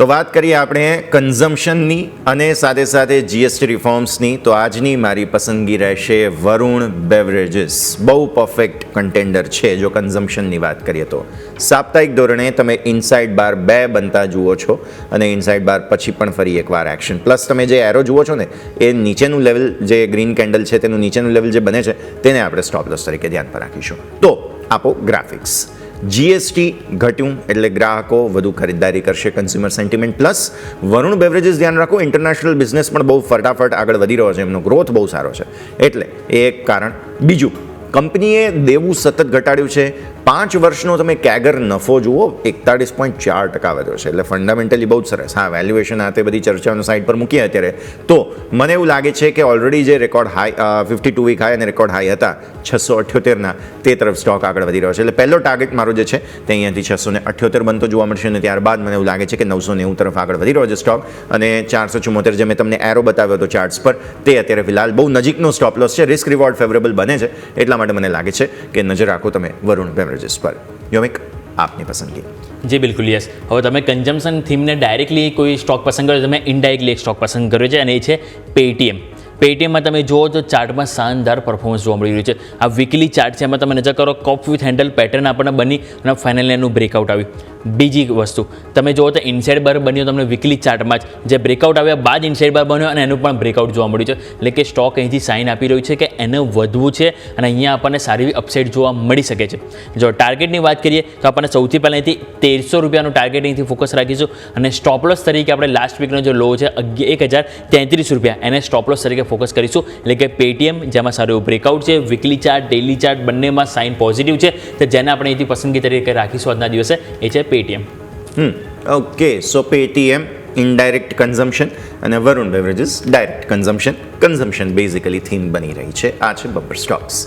તો વાત કરીએ આપણે કન્ઝમ્પશનની અને સાથે સાથે જીએસટી રિફોર્મ્સની તો આજની મારી પસંદગી રહેશે વરુણ બેવરેજીસ બહુ પરફેક્ટ કન્ટેન્ડર છે જો કન્ઝમ્પશનની વાત કરીએ તો. સાપ્તાહિક ધોરણે તમે ઇનસાઇડ બાર બે બનતા જુઓ છો અને ઇનસાઇડ બાર પછી પણ ફરી એકવાર એક્શન પ્લસ તમે જે એરો જુઓ છો ને, એ નીચેનું લેવલ જે ગ્રીન કેન્ડલ છે તેનું નીચેનું લેવલ જે બને છે, તેને આપણે સ્ટોપ લોસ તરીકે ધ્યાન પર રાખીશું. તો આપો ગ્રાફિક્સ જીએસટી ઘટ્યું એટલે ગ્રાહકો વધુ ખરીદદારી કરશે consumer sentiment plus Varun beverages ધ્યાન રાખો ઇન્ટરનેશનલ બિઝનેસ પણ બહુ ફટાફટ આગળ વધી રહ્યો છે, એમનો ગ્રોથ બહુ સારો છે. એટલે એ એક કારણ. બીજું કંપનીએ દેવું સતત ઘટાડ્યું છે પાંચ વર્ષનો તમે કેગર નફો જુઓ, એકતાળીસ પોઈન્ટ ચાર ટકા વધ્યો છે. એટલે ફંડામેન્ટલી બહુ જ સરસ. હા વેલ્યુએશન આ તે બધી ચર્ચાઓની સાઈડ પર મૂકીએ અત્યારે. તો મને એવું લાગે છે કે ઓલરેડી જે record high fifty two week high અને રેકોર્ડ હાઈ હતા, છસો અઠ્યોતેરના તે તરફ સ્ટોક આગળ વધી રહ્યો છે. એટલે પહેલો ટાર્ગેટ મારો જે છે, તે અહીંયાથી છસો ને અઠ્યોતેર બનતો જોવા મળશે અને ત્યારબાદ મને એવું લાગે છે કે નવસો નેવું તરફ આગળ વધી રહ્યો છે સ્ટોક અને ચારસો ચુમ્મોતેર જે મેં તમને એરો બતાવ્યો હતો ચાર્ટ્સ પર, તે અત્યારે ફિલહાલ બહુ નજીકનો સ્ટોપ લોસ છે. રિસ્ક રિવોર્ડ ફેવરેબલ બને છે. એટલા માટે મને લાગે છે કે નજર રાખો તમે વરુણ બેવરેજીસ પર યોમિક આપની પસંદગી. જી, બિલકુલ યસ હવે તમે કન્ઝમ્પશન થીમને ડાયરેક્ટલી કોઈ સ્ટોક પસંદ કર્યો તમે ઇનડાયરેક્ટલી એક સ્ટોક પસંદ કર્યો છે, અને એ છે પેટીએમ પેટીએમમાં તમે જુઓ તો ચાર્ટમાં શાનદાર પરફોર્મન્સ જોવા મળી રહ્યું છે. આ વીકલી ચાર્ટ છે, એમાં તમે નજર કરો કોપ વિથ હેન્ડલ પેટર્ન આપણને બની અને ફાઇનલી એનું બ્રેકઆઉટ આવ્યું. બીજી વસ્તુ, તમે જુઓ તો ઇનસાઇડ બાર બન્યો તમને વીકલી ચાર્ટમાં જ. જે બ્રેકઆઉટ આવ્યા બાદ ઇનસાઇડ બાર બન્યો અને એનું પણ બ્રેકઆઉટ જોવા મળ્યું છે. એટલે કે સ્ટોક અહીંથી સાઇન આપી રહ્યું છે કે એને વધવું છે અને અહીંયા આપણને સારી એવી અપસાઇડ જોવા મળી શકે છે. જો ટાર્ગેટની વાત કરીએ તો આપણને સૌથી પહેલાં અહીંથી તેરસો રૂપિયાનું ટાર્ગેટ અહીંથી ફોકસ રાખીશું અને સ્ટોપલોસ તરીકે આપણે લાસ્ટ વીકનો જે લો છે એક હજાર તેત્રીસ રૂપિયા. એને સ્ટોપલોસ તરીકે ફોકસ કરીશું. એટલે કે પેટીએમ જેમાં સારું એવું બ્રેકઆઉટ છે વીકલી ચાર્ટ ડેલી ચાર્ટ બંનેમાં સાઇન પોઝિટિવ છે. તો જેને આપણે અહીંથી પસંદગી તરીકે રાખીશું આજના દિવસે, એ છે Paytm hmm okay so Paytm indirect consumption અને Varun beverages direct consumption consumption basically theme બની રહી છે. આ છે બમ્પર સ્ટોક્સ